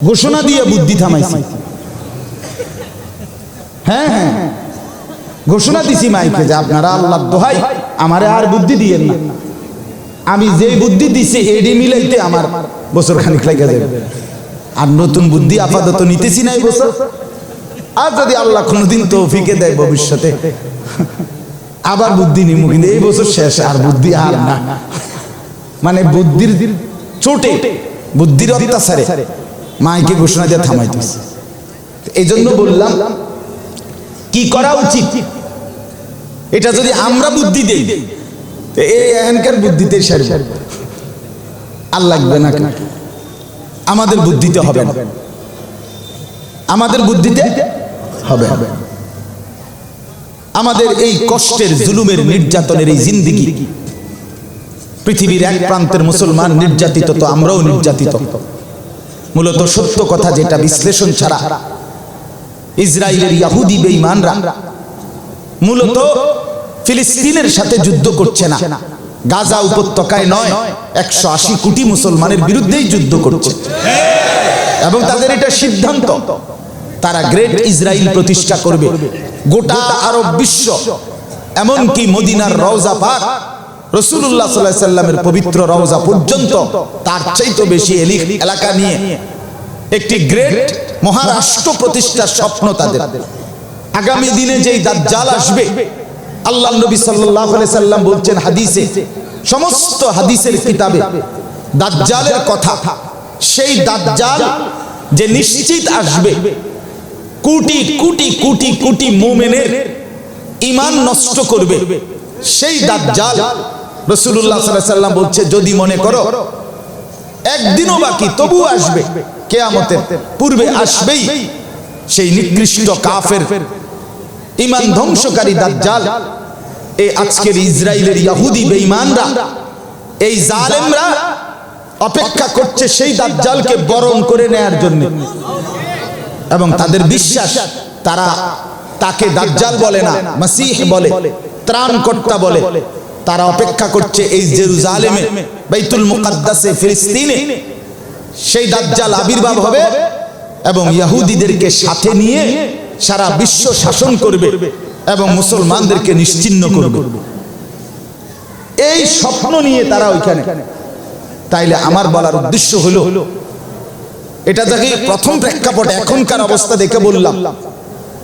ঘোষণা দিয়ে বুদ্ধি থামাইছি। হ্যাঁ হ্যাঁ। ঘোষণা দিছি মাইকে যে আপনারা আল্লাহ দোহাই আমারে আর বুদ্ধি দিয়েন না। আমি যে বুদ্ধি দিছি এডি মিলাইতে আমার বছর খানিক লাগে যাবে। আর নতুন বুদ্ধি আপাতত নিতেছি না এই বছর। আর যদি আল্লাহ কোনোদিন তৌফিকে দেয় ভবিষ্যতে। আবার বুদ্ধি নিমু কিন্তু এই বছর শেষ আর বুদ্ধি আর না। মানে বুদ্ধির চোটে বুদ্ধির অত্যাচারে। মাইকে ঘোষণা দিয়ে থামাইতেছে এই জন্য বললাম, কি করা উচিত? এটা যদি আমরা বুদ্ধি দেই এখানকার বুদ্ধিতে আর লাগবে না আমাদের বুদ্ধিতে হবে না। আমাদের বুদ্ধিতে হবে আমাদের এই কষ্টের, জুলুমের নির্যাতনের এই জিন্দিগি, পৃথিবীর এক প্রান্তের মুসলমান নির্যাতিত তো আমরাও নির্যাতিত। মূলত সত্য কথা যেটা বিশ্লেষণ ছাড়া। ইসরায়েলের ইয়াহুদি বেঈমানরা মূলত ফিলিস্তিনের সাথে যুদ্ধ করছে না। গাজা উপত্যকায় নয় একশো আশি কোটি মুসলমানের বিরুদ্ধেই যুদ্ধ করছে। এবং তাদের এটা সিদ্ধান্ত। তারা গ্রেট ইসরায়েল প্রতিষ্ঠা করবে। গোটা আরব বিশ্ব এমনকি মদিনার রওজা পাক রসুল্লাহ সাল্লাহ সাল্লামের পবিত্র রওজা পর্যন্ত তার চাইতে বেশি এলিক এলাকা নিয়ে একটি গ্রেট মহারাষ্ট্র প্রতিষ্ঠার স্বপ্ন তাদের। আগামী দিনে যেই দাজ্জাল আসবে, আল্লাহ নবী সাল্লাম বলছেন হাদিসে, সমস্ত হাদিসের কিতাবে দাজ্জালের কথা, সেই দাজ্জাল যে নিশ্চিত আসবে, কোটি কোটি কোটি কোটি মুমিনের ইমান নষ্ট করবে, সেই দাজ্জাল আলাইহি সাল্লাম বলছে, যদি মনে করো, একদিনও বাকি তবু আসবে, কেয়ামতের পূর্বে আসবেই। সেই নিকৃষ্ট কাফের ইমান ধ্বংসকারী দাজ্জাল এই আজকের ইসরায়েলের ইহুদি বেঈমানরা, এই জালেমরা অপেক্ষা করছে সেই দাজ্জালকে বরণ করে নেয়ার জন্য। এবং তাদের বিশ্বাস, তারা তাকে দাজ্জাল বলে না, মাসিহ বলে, ত্রাণকর্তা বলে। তারা অপেক্ষা করছে এই জেরুজালেমে, বাইতুল মুকাদ্দাসে, ফিলিস্তিনে। সেই দাজ্জাল আবির্ভাব হবে এবং ইহুদিদেরকে সাথে নিয়ে সারা বিশ্ব শাসন করবে এবং মুসলমানদেরকে নিশ্চিন্ন করবে। এই স্বপ্ন নিয়ে তারা ওইখানে। তাইলে আমার বলার উদ্দেশ্য হলো, এটা দেখে প্রথম প্রেক্ষাপট এখনকার অবস্থা দেখে বললাম।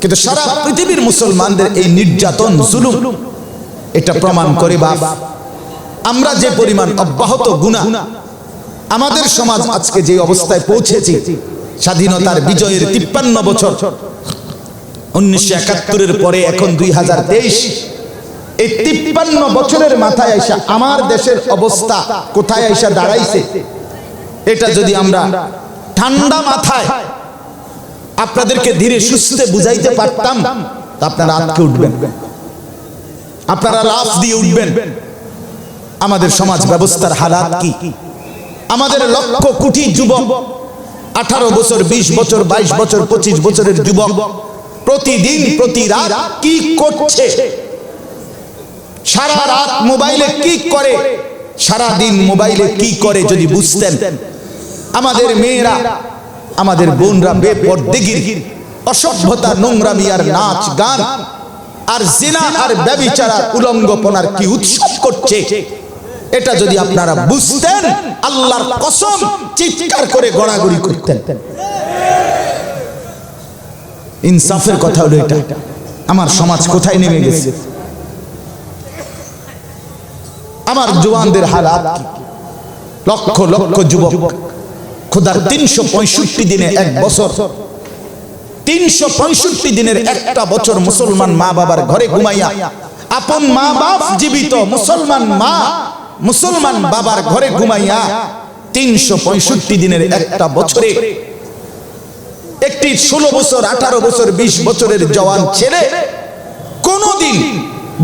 কিন্তু সারা পৃথিবীর মুসলমানদের এই নির্যাতন, জুলুম এটা প্রমাণ করে বাপ। আমরা যে পরিমাণ অব্যাহত গুণা আমাদের সমাজ আজকে যে অবস্থায় পৌঁছেছে স্বাধীনতার বিজয়ের তিপ্পান্ন বছর উনিশশো একাত্তরের পরে এখন দুই হাজার তেইশ এই তিপ্পান্ন বছরের মাথায় আইসা আমার দেশের অবস্থা কোথায় আইসা দাঁড়াইছে এটা যদি আমরা ঠান্ডা মাথায় আপনাদেরকে ধীরে সুস্থে বুঝাইতে পারতাম তা আপনারা আটকে উঠবেন। আপনারা লাফ দিয়ে উঠবেন। আমাদের সমাজ ব্যবস্থার হালাত কি? আমাদের লক্ষ কোটি যুবক আঠারো বছর ২০ বছর ২২ বছর ২৫ বছরের যুবক প্রতিদিন প্রতি রাত কি করছে? সারা রাত মোবাইলে কি করে? সারা দিন মোবাইলে কি করে যদি বুঝতেন? আমাদের মেয়েরা আমাদের বোনরা বেপরদেগির অসভ্যতা নোংরামি আর নাচ গান। আর জিনা আর ব্যবিচারা উলঙ্গপনার কি উৎসব করছে? এটা যদি আপনারা বুঝতেন, আল্লাহর কসম চিৎকার করে গড়াগড়ি করতেন। ইনসাফের কথা হলো এটা। আমার সমাজ কোথায় নেমে গেছে? আমার জওয়ানদের হালাত? লক্ষ লক্ষ যুবক, খোদার তিনশো পঁয়ষট্টি দিনে এক বছর তিনশো পঁয়ষট্টি দিনের একটা বছর মুসলমান মা বাবার ঘরে ঘুমাইয়া আপন মা বাপ জীবিত মুসলমান মা মুসলমান বাবার ঘরে ঘুমাইয়া তিনশো পঁয়ষট্টি দিনের একটা বছরে একটি ষোলো বছর, আঠারো বছর, বিশ বছরের জওয়ান ছেলে কোনদিন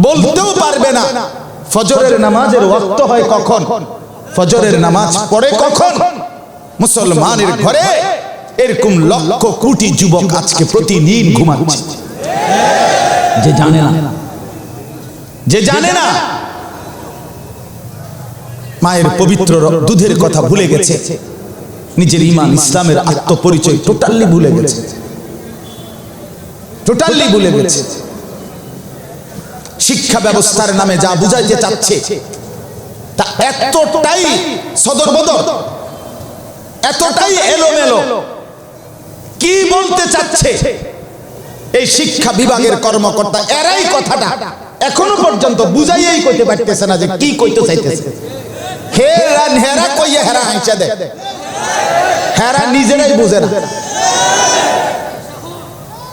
বলতেও পারবে না, ফজরের নামাজের ওয়াক্ত হয় কখন? ফজরের নামাজ পড়ে কখন? মুসলমানের ঘরে এরকম লক্ষ কোটি যুবক আজকে প্রতিদিন ঘুমাচ্ছে। যে জানে না। যে জানে না। মায়ের পবিত্র দুধের কথা ভুলে গেছে। নিজের ইমান ইসলামের আত্মপরিচয় টোটালি ভুলে গেছে। টোটালি ভুলে গেছে। শিক্ষা ব্যবস্থার নামে যা বুঝাইতে চাচ্ছে তা এতটাই সদর বদর এতটাই এলোমেলো। কি বলতে চাচ্ছে? এই শিক্ষা বিভাগের কর্মকর্তা, এরাই কথাটা। এখনও পর্যন্ত বুঝাইয়াই কইতে পারতেছে না যে কি কইতে চাইতেছে। হেরা হেরা কইয়া হেরা হাইসা দে। হেরা নিজেরাই বুঝে না।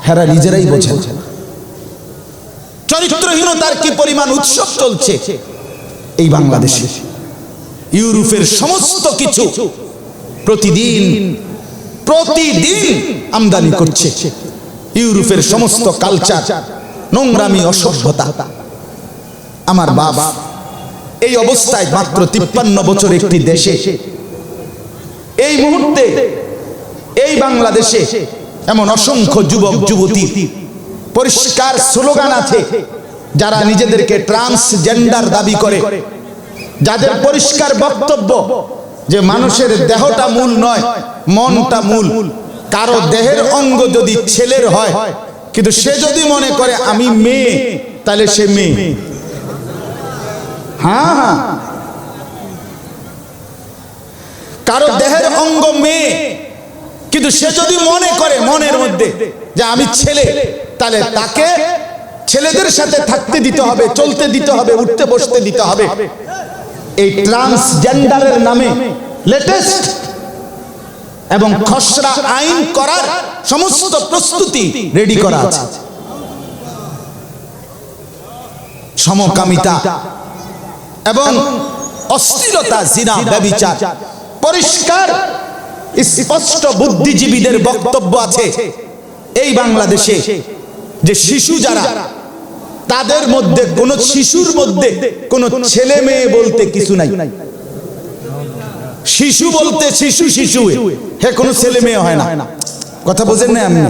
হেরা নিজেরাই বোঝে। চরিত্রহীনতার কি পরিমাণ উৎসব চলছে? এই বাংলাদেশে। ইউরোপের সমস্ত কিছু প্রতিদিন প্রতিদিন আমদানি করছে। ইউরোপের সমস্ত কালচার নোংরামি, অসভ্যতা। আমার বাবা এই অবস্থায় মাত্র তিপ্পান্ন বছর একটি দেশে। এই মুহূর্তে এই বাংলাদেশে এমন অসংখ্য যুবক, যুবতী পরিষ্কার স্লোগান আছে, যারা নিজেদেরকে ট্রান্সজেন্ডার দাবি করে, যাদের পরিষ্কার বক্তব্য যে মানুষের দেহটা মূল নয় মনটা মূল। কারও দেহের অঙ্গ যদি ছেলের হয় কিন্তু সে যদি মনে করে আমি মেয়ে তাহলে সে মেয়ে। হ্যাঁ হ্যাঁ। কারও দেহের অঙ্গ মেয়ে কিন্তু সে যদি মনে করে মনের মধ্যে যে আমি ছেলে তাহলে তাকে ছেলেদের সাথে থাকতে দিতে হবে চলতে দিতে হবে উঠতে বসতে দিতে হবে। এই ট্রান্সজেন্ডারের নামে লেটেস্ট এবং খসড়া আইন করার সমস্ত প্রস্তুতি রেডি করা আছে। সমকামিতা এবং অস্থিরতা, জিনা, ব্যবিচার। পরিষ্কার, স্পষ্ট বুদ্ধিজীবীদের বক্তব্য আছে। এই বাংলাদেশে যে শিশু যারা তাদের মধ্যে কোন শিশুর মধ্যে কোন ছেলে মেয়ে বলতে কিছু নাই। শিশু বলতে শিশু শিশু হে, কোনো ছেলে মেয়ে হয় না। কথা বোঝেন না আমি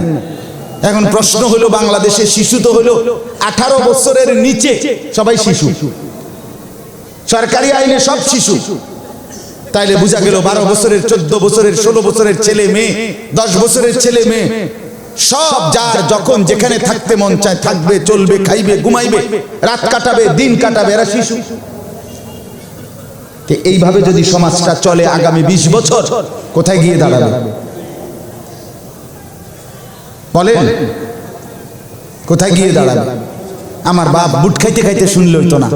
এখন প্রশ্ন হলো বাংলাদেশে শিশু তো হলো আঠারো বছরের নিচে সবাই শিশু। সরকারি আইনে সব শিশু। তাইলে বোঝা গেল বারো বছরের, চোদ্দ বছরের, ষোলো বছরের ছেলে মেয়ে, দশ বছরের ছেলে মেয়ে সব যার যখন যেখানে থাকতে মন চায় থাকবে চলবে খাইবে ঘুমাইবে রাত কাটাবে দিন কাটাবে এরা শিশু। এইভাবে যদি সমাজটা চলে আগামী বিশ বছর কোথায় গিয়ে দাঁড়াবে? বলেন। কোথায় গিয়ে দাঁড়াবে? আমার বাপ বুট খাইতে খাইতে শুনলে হইতো না।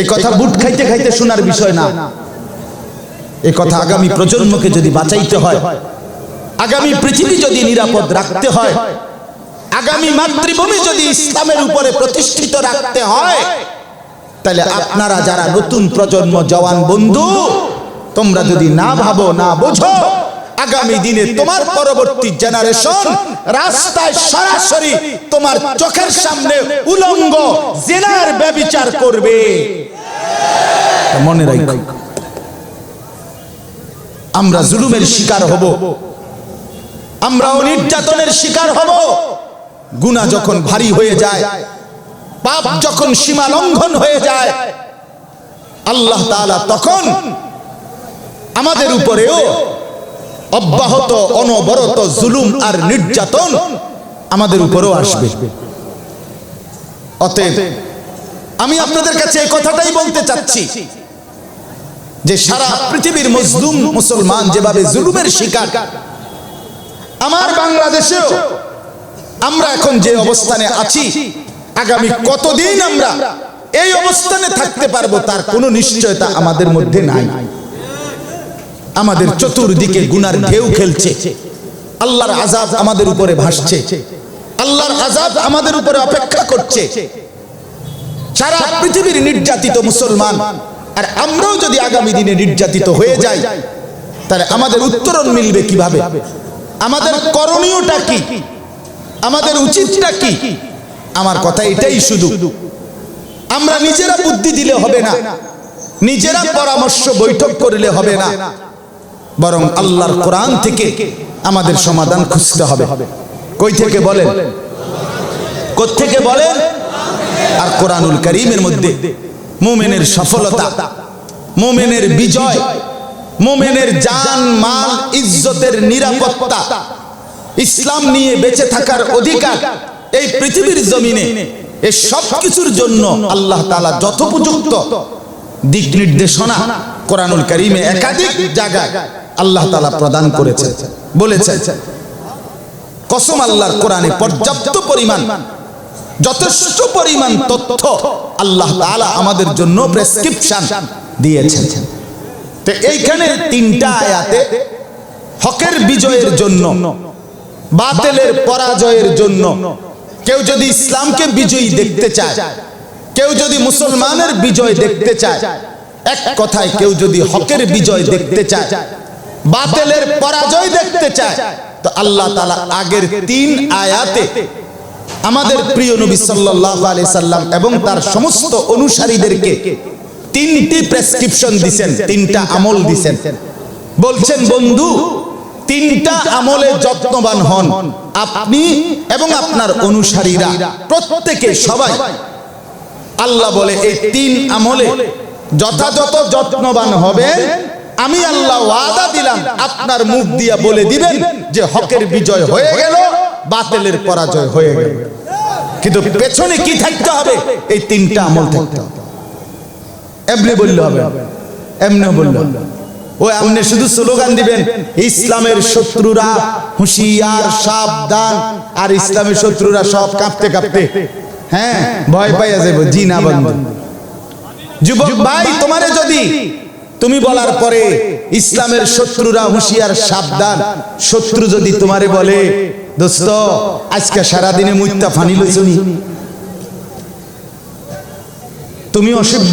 এই কথা বুট খাইতে খাইতে শোনার বিষয় না। এই কথা আগামী প্রজন্মকে যদি বাঁচাইতে হয় আগামী পৃথিবী যদি নিরাপদ রাখতে হয় আগামী মাতৃভূমি যদি ইসলামের উপরে প্রতিষ্ঠিত রাখতে হয় তাহলে আপনারা যারা নতুন প্রজন্ম জওয়ান বন্ধু তোমরা যদি না ভাবো না বোঝো আগামী দিনে তোমার পরবর্তী জেনারেশন রাস্তায় সরাসরি তোমার চোখের সামনে উলঙ্গ জেনার ব্যবিচার করবে। মনে রাখো। আমরা জুলুমের শিকার হব। আমরাও নির্যাতনের শিকার হব। গুনাহ যখন ভারী হয়ে যায় পাপ যখন সীমা লঙ্ঘন হয়ে যায় আল্লাহ তাআলা তখন আমাদের উপরেও অব্যাহত অনবরত জুলুম আর নির্যাতন আমাদের উপরেও আসবে। অতএব আমি আপনাদের কাছে এই কথাটাই বলতে চাচ্ছি যে সারা পৃথিবীর মজলুম মুসলমান যেভাবে জুলুমের শিকার আমার বাংলাদেশেও আমরা এখন যে অবস্থানে আছি, আগামী কতদিন আমরা এই অবস্থানে থাকতে পারব তার কোনো নিশ্চয়তা আমাদের মধ্যে নাই। আমাদের চতুর্দিকে গুনার ঢেউ খেলছে। আল্লাহর আজাব আমাদের উপরে ভাসছে। আল্লাহর আজাব আমাদের উপরে অপেক্ষা করছে। সারা পৃথিবীর নির্যাতিত মুসলমান, আর আমরাও যদি আগামী দিনে নির্যাতিত হয়ে যাই, তাহলে আমাদের উত্তরণ মিলবে কীভাবে? আমাদের করণীয়টা কি? আমাদের উচিতটা কি? আমার কথা এটাই শুধু। আমরা নিজেরা বুদ্ধি দিলে হবে না। নিজেরা পরামর্শ বৈঠক করলে হবে না। বরং আল্লাহর কোরআন থেকে আমাদের সমাধান খুঁজতে হবে। কই থেকে বলেন থেকে বলেন? আর কোরআনুল করিমের মধ্যে মোমেনের সফলতা মোমেনের বিজয় মোমেনের জান, মাল, ইজ্জতের নিরাপত্তা। ইসলাম নিয়ে বেঁচে থাকার অধিকার এই পৃথিবীর জমিনে এই সব কিছুর জন্য আল্লাহ তাআলা যথোপযুক্ত দিক নির্দেশনা কোরআনুল কারীমে একাধিক জায়গায় আল্লাহ তাআলা প্রদান করেছে বলেছে কসম আল্লাহর কোরআনে পর্যাপ্ত পরিমাণ, যথেষ্ট পরিমাণ তথ্য আল্লাহ তাআলা আমাদের জন্য প্রেসক্রিপশন দিয়েছেন। তো এইখানে তিনটা আয়াতে হকের বিজয়ের জন্য বাতিলের পরাজয়ের জন্য। কেউ যদি ইসলামকে বিজয়ী দেখতে চায় কেউ যদি মুসলমানের বিজয় দেখতে চায় এক কথায় কেউ যদি হকের বিজয় দেখতে চায় বাতিলের পরাজয় দেখতে চায় তো আল্লাহ তাআলা আগের তিন আয়াতে আমাদের প্রিয় নবী সাল্লাল্লাহু আলাইহি সাল্লাম এবং তার সমস্ত অনুসারীদেরকে তিনটি প্রেসক্রিপশন দিবেন তিনটা আমল দিবেন বলছেন বন্ধু তিনটা আমলে যত্নবান হন। আপনি এবং আপনার অনুসারীরা প্রত্যেকে সবাই। আল্লাহ বলে এই তিন আমলে যথাযথ যত্নবান হবেন। আমি আল্লাহ ওয়াদা দিলাম আপনার মুখ দিয়া বলে দিবেন যে হকের বিজয় হয়ে গেল বাতিলের পরাজয় হয়ে গেল। কিন্তু পেছনে কি থাকতে হবে? এই তিনটা আমল থাকতে হবে। এমনি বললে হবে। এমনি বললে। ও এমনি শুধু স্লোগান দিবেন ইসলামের শত্রুরা হুঁশিয়ার সাবধান আর ইসলামের শত্রুরা সব কাঁপতে কাঁপতে হ্যাঁ ভয় পাইয়া যাব জি না বন্ধু। যুবক ভাই তোমারে যদি তুমি বলার পরে ইসলামের শত্রুরা হুঁশিয়ার সাবধান। শত্রু যদি তোমারে বলে দোস্ত আজকে সারাদিনে মুইত্তা ফানি লইছনি তুমি অসভ্য